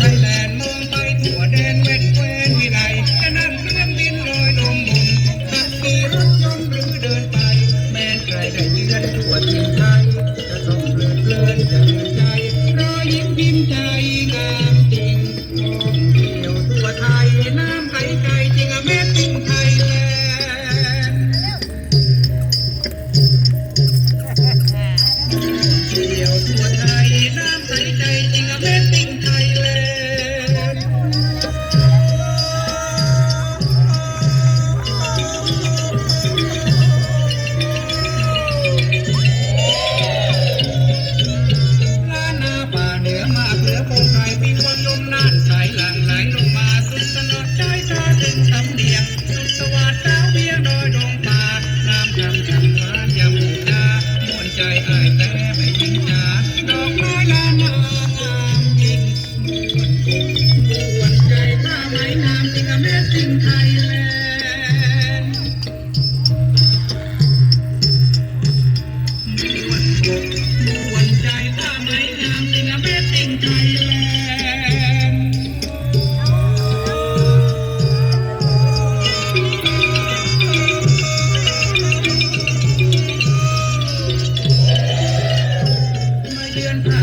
ไลือคงไทยปีวันลมนานสายหลังไหลลงมาสุดสนอดใจชาถึงสำเนียง สุดสวัสดิ์ดาวเบียงดอยดงป่าน้ำคำคำหวานยำหูตามวนใจอายแต่ไม่จริงจ๋าดอกไม้ลานางามยิ่งมวนกุนใจข้าไม้งามจริงอะแม่สิ่งไทยแลนด์มวนกุม million pounds.